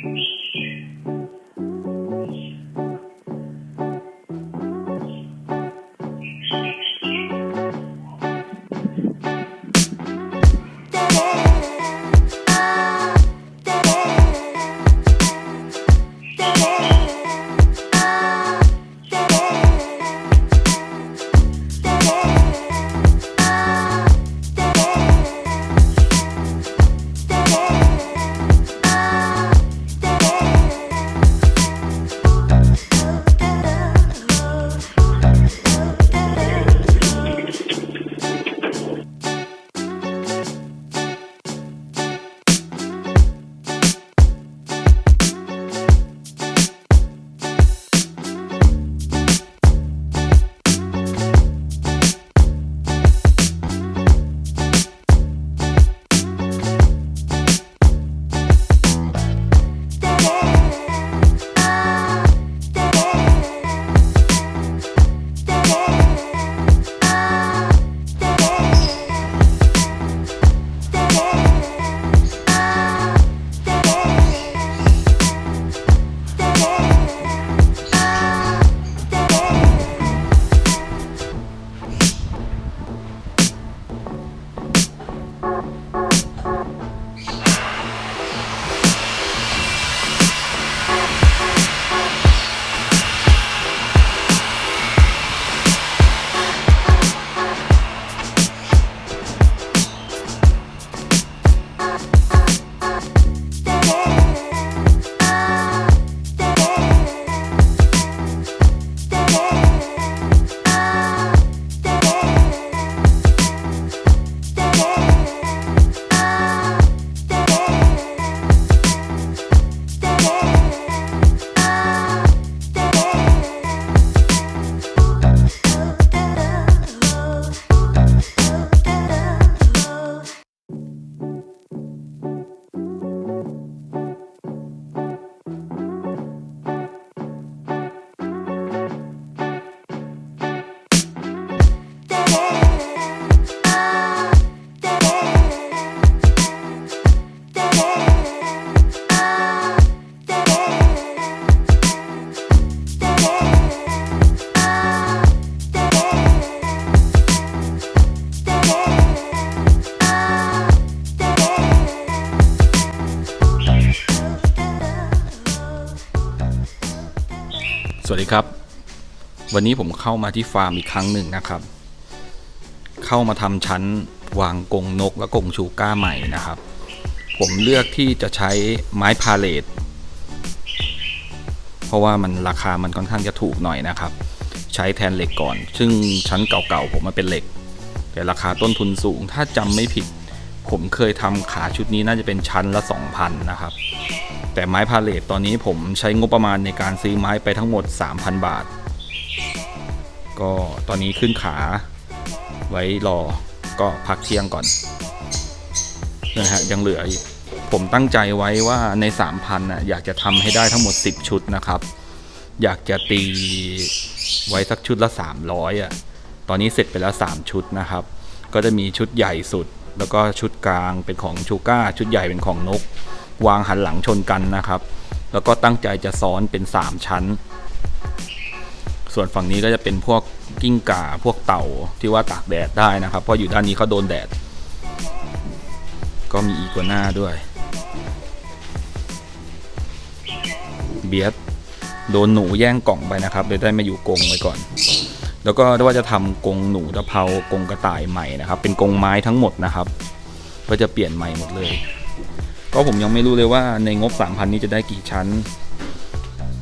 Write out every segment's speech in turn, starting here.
สวั ดีครับ วันนี้ผมเข้ามาที่ฟาร์มอีกครั้งหนึ่งนะครับ เข้ามาทำชั้นวางกรงนกและกรงชูก้าใหม่นะครับ ผมเลือกที่จะใช้ไม้พาเลตเพราะว่ามันราคามันค่อนข้างจะถูกหน่อยนะครับ ใช้แทนเหล็กก่อน ซึ่งชั้นเก่าๆผมมันเป็นเหล็ก แต่ราคาต้นทุนสูง ถ้าจำไม่ผิด ผมเคยทำขาชุดนี้น่าจะเป็นชั้นละ 2,000 นะครับ แต่ไม้พาเลตตอนนี้ผมใช้งบประมาณในการซื้อไม้ไปทั้งหมด 3,000 บาท ก็ตอนนี้ขึ้นขาไว้รอก็พักเที่ยงก่อนนะฮะยังเหลืออีกผมตั้งใจไว้ว่าใน 3,000น่ะอยากจะทำให้ได้ทั้งหมด 10 ชุดนะครับ อยากจะตีไว้สักชุดละ 300อะตอนนี้เสร็จไปแล้ว 3 ชุดนะครับ ก็จะมีชุดใหญ่สุด แล้วก็ชุดกลางเป็นของชูก้า ชุดใหญ่เป็นของนก วางหันหลังชนกันนะครับ แล้วก็ตั้งใจจะซ้อนเป็น 3 ชั้น ส่วนฝั่งนี้ก็จะเป็นพวกกิ้งก่าพวกเต่าที่ว่าตากแดดได้นะครับ เพราะอยู่ด้านนี้เขาโดนแดด ก็มีอีกัวน่าด้วย เบียดโดนหนูแย่งกล่องไปนะครับเลยได้มาอยู่กรงไว้ก่อน แล้วก็ว่าจะทำกรงหนูตะเภากรงกระต่ายใหม่นะครับ เป็นกรงไม้ทั้งหมดนะครับ ก็จะเปลี่ยนใหม่หมดเลย ก็ผมยังไม่รู้เลยว่าในงบ 3,000 นี้จะได้กี่ชั้น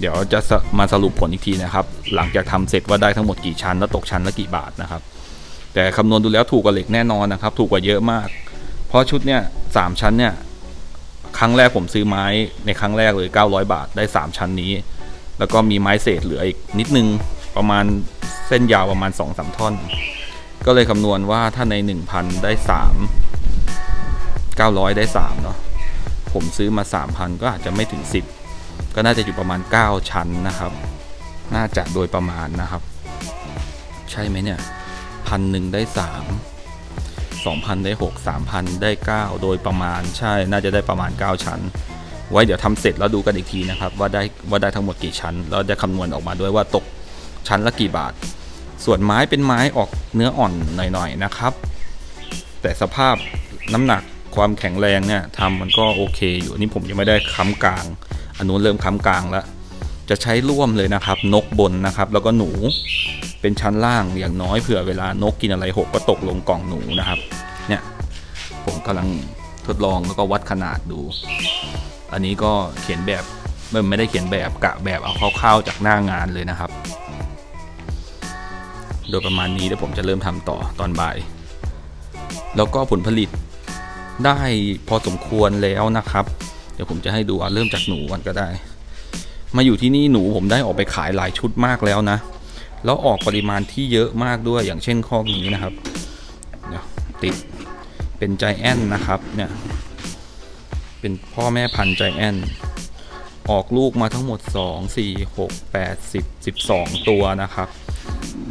เดี๋ยวจะมาสรุปผลอีกทีนะครับ หลังจากทำเสร็จว่าได้ทั้งหมดกี่ชั้นแล้วตกชั้นละกี่บาทนะครับ แต่คำนวณดูแล้วถูกกว่าเหล็กแน่นอนนะครับ ถูกกว่าเยอะมาก เพราะชุดเนี่ยสามชั้นเนี่ยครั้งแรกผมซื้อไม้ในครั้งแรกเลย 900 บาทได้ 3 ชั้นนี้ แล้วก็มีไม้เศษเหลืออีกนิดนึงประมาณเส้นยาวประมาณ 2-3 ท่อน ก็เลยคำนวณว่าถ้าใน 1,000 ได้ 3 900 ได้3เนาะ ผมซื้อมา 3,000 ก็อาจจะไม่ถึง 10 ก็น่าจะอยู่ประมาณ 9 ชั้นนะครับ น่าจะโดยประมาณนะครับ ใช่ไหมเนี่ยพันหนึ่งได้ 3 2,000 ได้ 6 3,000 ได้ 9 โดยประมาณใช่น่าจะได้ประมาณ 9 ชั้น ไว้เดี๋ยวทำเสร็จแล้วดูกันอีกทีนะครับ ว่าได้ว่าได้ทั้งหมดกี่ชั้น แล้วจะคำนวณออกมาด้วยว่าตกชั้นละกี่บาท ส่วนไม้เป็นไม้ออกเนื้ออ่อนหน่อยๆนะครับ แต่สภาพน้ำหนัก ความแข็งแรงเนี่ยทำมันก็โอเคอยู่อันนี่ผมยังไม่ได้ค้ำกลาง อันนู้นเริ่มค้ำกลางแล้ว จะใช้ร่วมเลยนะครับ นกบนนะครับ แล้วก็หนูเป็นชั้นล่างอย่างน้อยเผื่อเวลานกกินอะไรหกก็ตกลงกล่องหนูนะครับ เนี่ยผมกำลังทดลองแล้วก็วัดขนาดดู อันนี้ก็เขียนแบบไม่ไม่ได้เขียนแบบกะแบบเอาคร่าวๆจากหน้างานเลยนะครับ โดยประมาณนี้เดี๋ยวผมจะเริ่มทำต่อตอนบ่าย แล้วก็ผลผลิต ได้พอสมควรแล้วนะครับ เดี๋ยวผมจะให้ดูอะเริ่มจากหนูก่อนก็ได้ มาอยู่ที่นี่หนูผมได้ออกไปขายหลายชุดมากแล้วนะ แล้วออกปริมาณที่เยอะมากด้วยอย่างเช่นข้อนี้นะครับเดี๋ยวติดเป็นใจแอนนะครับเนี่ยเป็นพ่อแม่พันธุ์ใจแอนออกลูกมาทั้งหมด 2 4 6 8 10 12 ตัวนะครับ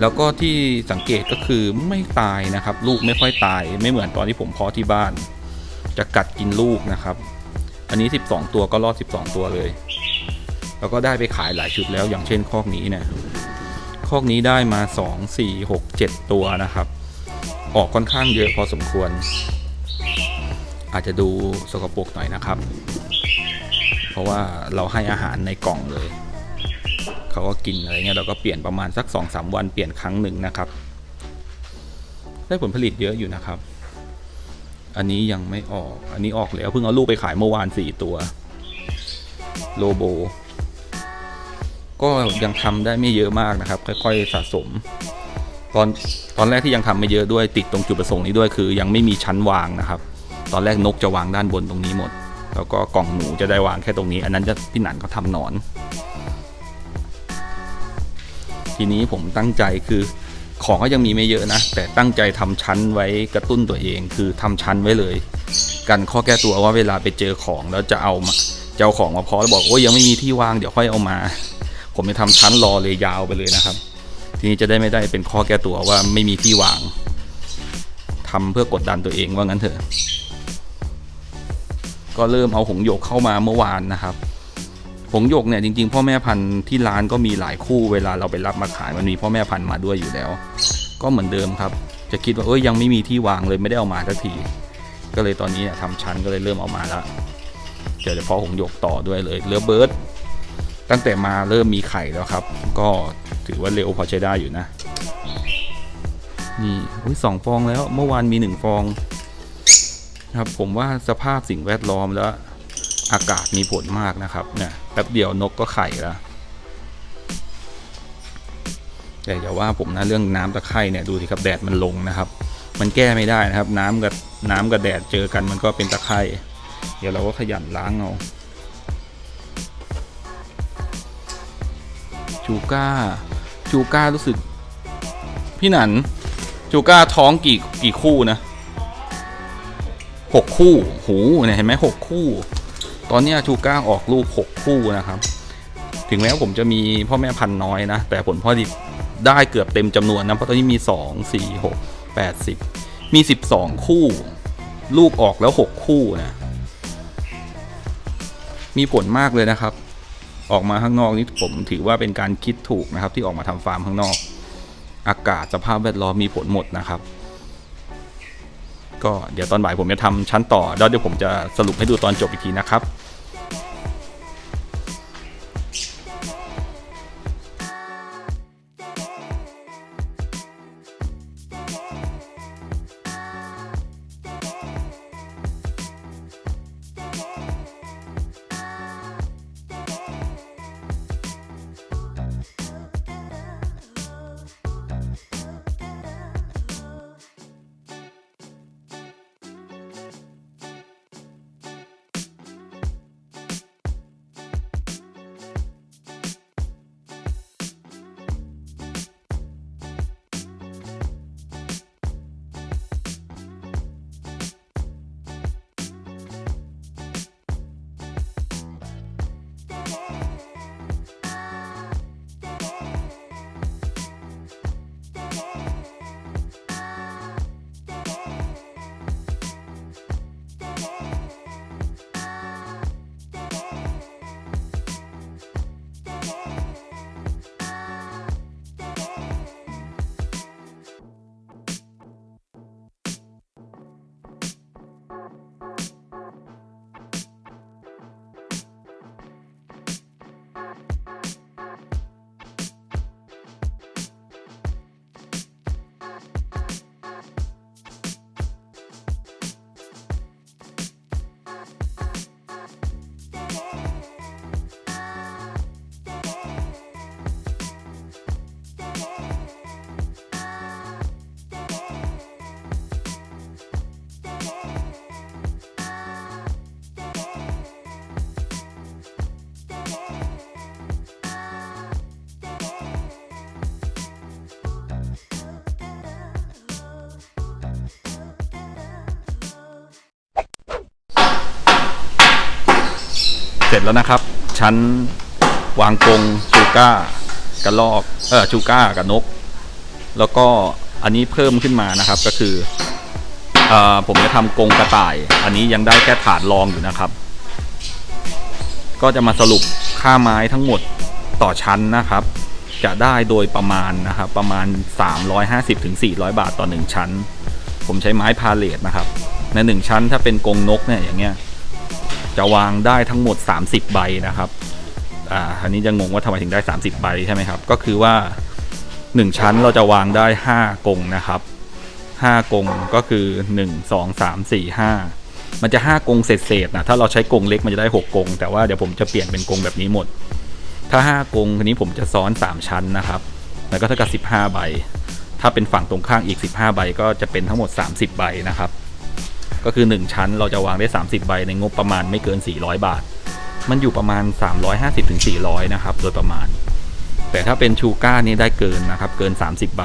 แล้วก็ที่สังเกตก็คือไม่ตายนะครับ ลูกไม่ค่อยตายไม่เหมือนตอนที่ผมเพาะที่บ้าน จะกัดกินลูกนะครับ อันนี้ 12 ตัวก็รอด 12 ตัวเลย แล้วก็ได้ไปขายหลายชุดแล้วอย่างเช่นคอกนี้เนี่ยคอกนี้ได้มา 2 4 6 7 ตัวนะครับ ออกค่อนข้างเยอะพอสมควร อาจจะดูสกปรกหน่อยนะครับ เพราะว่าเราให้อาหารในกล่องเลย เขาก็กินอะไรเงี้ยเราก็เปลี่ยนประมาณสัก2อสวันเปลี่ยนครั้งหนึ่งนะครับ ได้ผลผลิตเยอะอยู่นะครับ อันนี้ยังไม่ออก อันนี้ออกแล้วเพิ่งเอาลูกไปขายเมื่อวานสี่ตัว โลโบ ก็ยังทำได้ไม่เยอะมากนะครับ ค่อยๆสะสม ตอนตอนแรกที่ยังทำไม่เยอะด้วยติดตรงจุดประสงค์นี้ด้วยคือยังไม่มีชั้นวางนะครับ ตอนแรกนกจะวางด้านบนตรงนี้หมด แล้วก็กล่องหนูจะได้วางแค่ตรงนี้ อันนั้นจะพี่หนันเขาทำหนอน ทีนี้ผมตั้งใจคือ ของก็ยังมีไม่เยอะนะ แต่ตั้งใจทำชั้นไว้กระตุ้นตัวเอง คือทำชั้นไว้เลย กันข้อแก้ตัวว่าเวลาไปเจอของแล้วจะเอามาจะเอาของมาเพาะแล้วบอกโอ้ยยังไม่มีที่วางเดี๋ยวค่อยเอามา ผมจะทำชั้นรอเลยยาวไปเลยนะครับ ทีนี้จะได้ไม่ได้เป็นข้อแก้ตัวว่าไม่มีที่วางทำเพื่อกดดันตัวเองว่างั้นเถอะ ก็เริ่มเอาหงส์หยกเข้ามาเมื่อวานนะครับ หงหยกเนี่ยจริงๆ พ่อแม่พันธุ์ที่ร้านก็มีหลายคู่เวลาเราไปรับมาขายมันมีพ่อแม่พันธุ์มาด้วยอยู่แล้ว ก็เหมือนเดิมครับ จะคิดว่าเอ้ยยังไม่มีที่วางเลยไม่ได้เอามาสักที ก็เลยตอนนี้เนี่ยทำชั้นก็เลยเริ่มเอามาแล้วเดี๋ยวจะเพาะหงหยกต่อด้วยเลยเลือเบิร์ดตั้งแต่มาเริ่มมีไข่แล้วครับ ก็ถือว่าเร็วพอใช้ได้อยู่นะ นี่อุ้ยสองฟองแล้วเมื่อวานมีหนึ่งฟอง ครับผมว่าสภาพสิ่งแวดล้อมแล้ว อากาศมีผลมากนะครับเนี่ยแป๊บเดียวนกก็ไข่แล้วแต่อย่าว่าผมนะเรื่องน้ำตะไคร่เนี่ยดูสิครับแดดมันลงนะครับ มันแก้ไม่ได้นะครับ น้ำกับน้ำกับแดดเจอกันมันก็เป็นตะไคร่เดี๋ยวเราก็ขยันล้างเอาจูก้าจูก้ารู้สึก พี่หนันจูก้าท้องกี่กี่คู่นะหกคู่ หูเนี่ยเห็นไหมหกคู่ ตอนนี้ชูก้าออกลูก 6 คู่นะครับ ถึงแม้ว่าผมจะมีพ่อแม่พันน้อยนะ แต่ผลผลิตได้เกือบเต็มจำนวนนะ เพราะตอนนี้มี 2 4 6 8 10 มี 12 คู่ ลูกออกแล้ว 6 คู่นะ มีผลมากเลยนะครับ ออกมาข้างนอกนี่ผมถือว่าเป็นการคิดถูกนะครับ ที่ออกมาทำฟาร์มข้างนอก อากาศสภาพแวดล้อมมีผลหมดนะครับก็เดี๋ยวตอนบ่ายผมจะทำชั้นต่อ แล้วเดี๋ยวผมจะสรุปให้ดูตอนจบอีกทีนะครับ เสร็จแล้วนะครับ ชั้นวางกรงชูก้ากระลอกเออชูก้ากับนก แล้วก็อันนี้เพิ่มขึ้นมานะครับก็คือเออผมจะทำกรงกระต่าย อันนี้ยังได้แค่ถาดรองอยู่นะครับ ก็จะมาสรุปค่าไม้ทั้งหมดต่อชั้นนะครับ จะได้โดยประมาณนะครับประมาณ 350-400ถึง400บาทต่อ 1 ชั้น ผมใช้ไม้พาเลทนะครับ ใน 1 ชั้นถ้าเป็นกรงนกเนี่ยอย่างเงี้ย จะวางได้ทั้งหมด 30 ใบนะครับอ่าอันนี้จะงงว่าทำไมถึงได้ 30 ใบใช่ไหมครับ ก็คือว่า 1 ชั้นเราจะวางได้ 5 กงนะครับ5กงก็คือ 1 2 3 4 5 มันจะ 5 กงเศษๆนะถ้าเราใช้กงเล็กมันจะได้ 6 กง แต่ว่าเดี๋ยวผมจะเปลี่ยนเป็นกงแบบนี้หมด ถ้า 5 กงทีนี้ผมจะซ้อน 3 ชั้นนะครับแล้วก็เท่ากับ 15 ใบ ถ้าเป็นฝั่งตรงข้างอีก 15 ใบก็จะเป็นทั้งหมด 30 ใบนะครับ ก็คือ 1 ชั้นเราจะวางได้ 30 ใบในงบประมาณไม่เกิน 400 บาท มันอยู่ประมาณ 350ถึง400 นะครับ โดยประมาณ แต่ถ้าเป็นชูก้านี่ได้เกินนะครับ เกิน 30 ใบ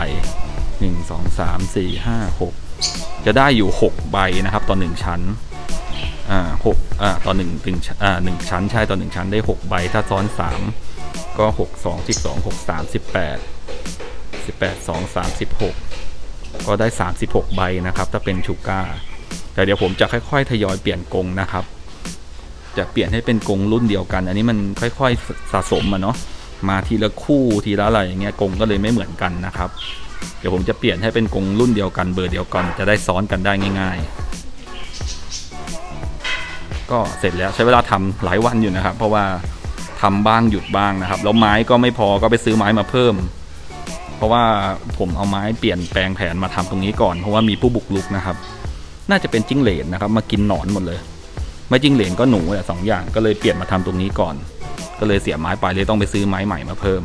1 2 3 4 5 6 จะได้อยู่ 6 ใบนะครับต่อ 1 ชั้น อ่าหกอ่าต่อหนึ่งถึงอ่าหนึ่งชั้นใช่ต่อหนึ่งชั้นได้ 6 ใบ ถ้าซ้อน 3 ก็ 6 2 12 6 3 18 18 2 36 ก็ได้ 36 ใบนะครับ ถ้าเป็นชูก้า แต่เดี๋ยวผมจะค่อยๆ ทยอยเปลี่ยนกงนะครับ จะเปลี่ยนให้เป็นกงรุ่นเดียวกัน อันนี้มันค่อยๆสะสมอะเนาะมาทีละคู่ทีละอะไรอย่างเงี้ยกงก็เลยไม่เหมือนกันนะครับ เดี๋ยวผมจะเปลี่ยนให้เป็นกงรุ่นเดียวกันเบอร์เดียวกันจะได้ซ้อนกันได้ง่าย ๆ ก็เสร็จแล้วใช้เวลาทำหลายวันอยู่นะครับ เพราะว่าทำบ้างหยุดบ้างนะครับแล้วไม้ก็ไม่พอก็ไปซื้อไม้มาเพิ่ม เพราะว่าผมเอาไม้เปลี่ยนแปลงแผนมาทำตรงนี้ก่อนเพราะว่ามีผู้บุกรุกนะครับ น่าจะเป็นจิ้งเหลนนะครับ มากินหนอนหมดเลย ไม่จิ้งเหลนก็หนูแหละสองอย่างก็เลยเปลี่ยนมาทำตรงนี้ก่อน ก็เลยเสียไม้ไปเลยต้องไปซื้อไม้ใหม่มาเพิ่ม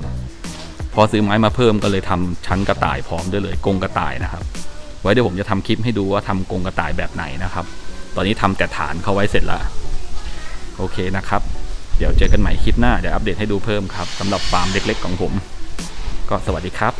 พอซื้อไม้มาเพิ่มก็เลยทำชั้นกระต่ายพร้อมด้วยเลยกรงกระต่ายนะครับ ไว้เดี๋ยวผมจะทำคลิปให้ดูว่าทำกรงกระต่ายแบบไหนนะครับ ตอนนี้ทำแต่ฐานเขาไว้เสร็จแล้วโอเคนะครับเดี๋ยวเจอกันใหม่คลิปหน้าเดี๋ยวอัปเดตให้ดูเพิ่มครับสำหรับฟาร์มเล็กๆของผม ก็สวัสดีครับ